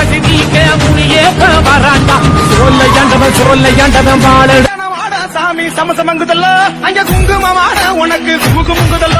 பசி நீக்க முடியே வராண்டா சொல்ல ஏண்டவன் சொல்ல ஏண்டவன் வாழ. சாமி சமசமங்குதல்ல. அங்க குங்குமமான உனக்கு குமுகுமுங்குதல்ல